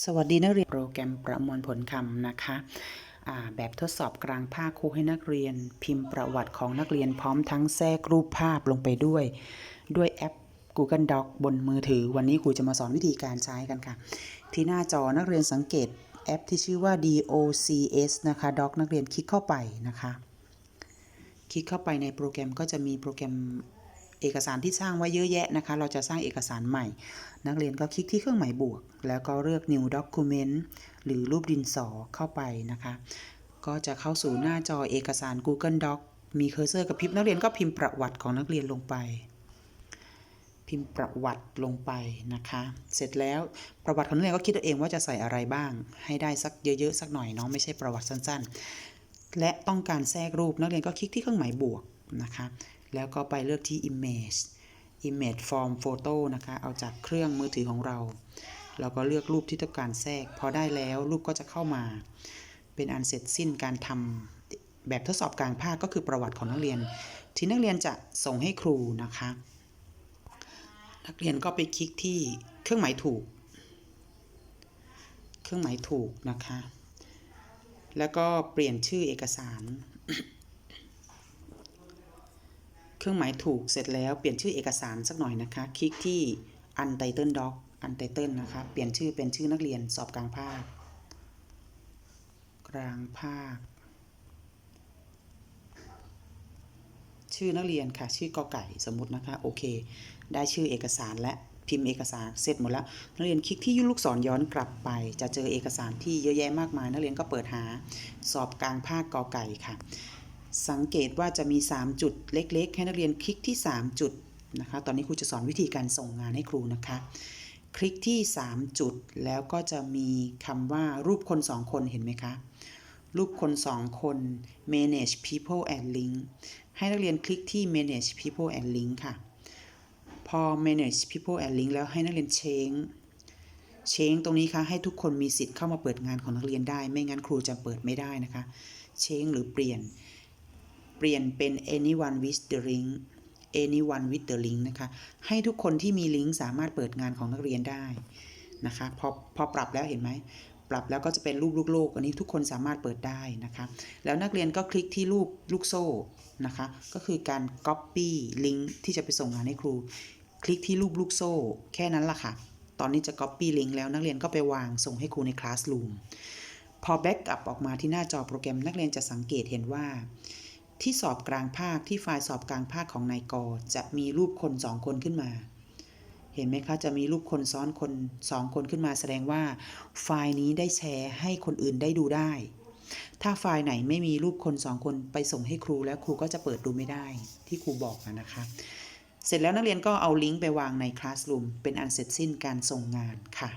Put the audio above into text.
สวัสดีนักเรียนโปรแกรมประมวลผลคำนะคะแบบทดสอบกลางภาคครูให้นักเรียน พิมพ์ประวัติของนักเรียนพร้อมทั้งแทรกรูปภาพลงไปด้วย ด้วยแอป Google Doc บนมือถือ วันนี้ครูจะมาสอนวิธีการใช้กันค่ะ ที่หน้าจอนักเรียนสังเกตแอปที่ชื่อว่า DOCS นะคะ Doc นักเรียนคลิกเข้าไปนะคะ คลิกเข้าไปในโปรแกรมก็จะมีโปรแกรม เอกสารที่สร้างไว้เยอะแยะนะคะ เราจะสร้างเอกสารใหม่ นักเรียนก็คลิกที่เครื่องหมายบวก แล้วก็เลือก New Document หรือรูปดินสอเข้าไปนะคะ ก็จะเข้าสู่หน้าจอเอกสาร Google Doc มีเคอร์เซอร์กับพริบนักเรียนก็พิมพ์ประวัติของนักเรียนลงไป พิมพ์ประวัติลงไปนะคะ เสร็จแล้วประวัติของนักเรียนก็คิดเอาเองว่าจะใส่อะไรบ้าง ให้ได้สักเยอะๆสักหน่อยเนาะไม่ใช่ประวัติสั้นๆ และต้องการแทรกรูปนักเรียนก็คลิกที่เครื่องหมายบวกนะคะ แล้วก็ไปเลือกที่ image image form photo นะคะ เอาจากเครื่องมือถือของเรา เราก็เลือกรูปที่ต้องการแทรก พอได้แล้วรูปก็จะเข้ามา เป็นอันเสร็จสิ้นการทำแบบทดสอบกลางภาคก็คือประวัติของนักเรียน ที่นักเรียนจะส่งให้ครูนะคะ นักเรียนก็ไปคลิกที่เครื่องหมายถูก เครื่องหมายถูกนะคะ แล้วก็เปลี่ยนชื่อเอกสาร เครื่องหมายถูกเสร็จแล้วเปลี่ยนชื่อเอกสารสักหน่อยนะคะ คลิกที่ Untitled Doc Untitled นะคะ เปลี่ยนชื่อเป็นชื่อนักเรียนสอบกลางภาค กลางภาค ชื่อนักเรียนค่ะ ชื่อกอไก่สมมตินะคะ โอเค ได้ชื่อเอกสารและพิมพ์เอกสารเสร็จหมดแล้วนักเรียนคลิกที่ยุลูกศรย้อนกลับไป จะเจอเอกสารที่เยอะแยะมากมาย นักเรียนก็เปิดหาสอบกลางภาคกอไก่ค่ะ สังเกตว่าจะมี 3 จุดเล็ก ๆ ให้นักเรียนคลิกที่ 3 จุดนะคะ ตอนนี้ครูจะสอนวิธีการส่งงานให้ครูนะคะ คลิกที่ 3 จุดแล้วก็จะมีคำว่ารูปคน 2 คนเห็นไหมคะ รูปคน 2 คน manage people and link ให้นักเรียนคลิกที่ manage people and link ค่ะ พอ manage people and link แล้วให้นักเรียน change change ตรงนี้ค่ะให้ทุกคนมีสิทธิ์เข้ามาเปิดงานของนักเรียนได้ ไม่งั้นครูจะเปิดไม่ได้นะคะ change หรือเปลี่ยน ปลี่ยนเป็น anyone with the link anyone with the link นะคะ ให้ทุกคนที่มีลิงก์สามารถเปิดงานของนักเรียนได้นะคะ พอพอปรับแล้วเห็นไหม ปรับแล้วก็จะเป็นรูปลูกโลกอันนี้ทุกคนสามารถเปิดได้นะคะ แล้วนักเรียนก็คลิกที่รูปลูกโซ่นะคะ ก็คือการ copy ลิงก์ที่จะไปส่งงานให้ครู คลิกที่รูปลูกโซ่ แค่นั้นละค่ะ ตอนนี้จะ copy ลิงก์แล้วนักเรียนก็ไปวางส่งให้ครูใน classroom พอ back up ออกมาที่หน้าจอโปรแกรมนักเรียนจะสังเกตเห็นว่า ที่สอบกลางภาคที่ไฟล์สอบกลางภาคของนายกอจะมีรูปคนสองคนขึ้นมา เห็นไหมคะจะมีรูปคนซ้อนคนสองคนขึ้นมาแสดงว่า ไฟล์นี้ได้แชร์ให้คนอื่นได้ดูได้ ถ้าไฟล์ไหนไม่มีรูปคนสองคนไปส่งให้ครูแล้วครูก็จะเปิดดูไม่ได้ที่ครูบอกนะคะ เสร็จแล้วนักเรียนก็เอาลิงก์ไปวางใน Classroom เป็นอันเสร็จสิ้นการส่งงานค่ะ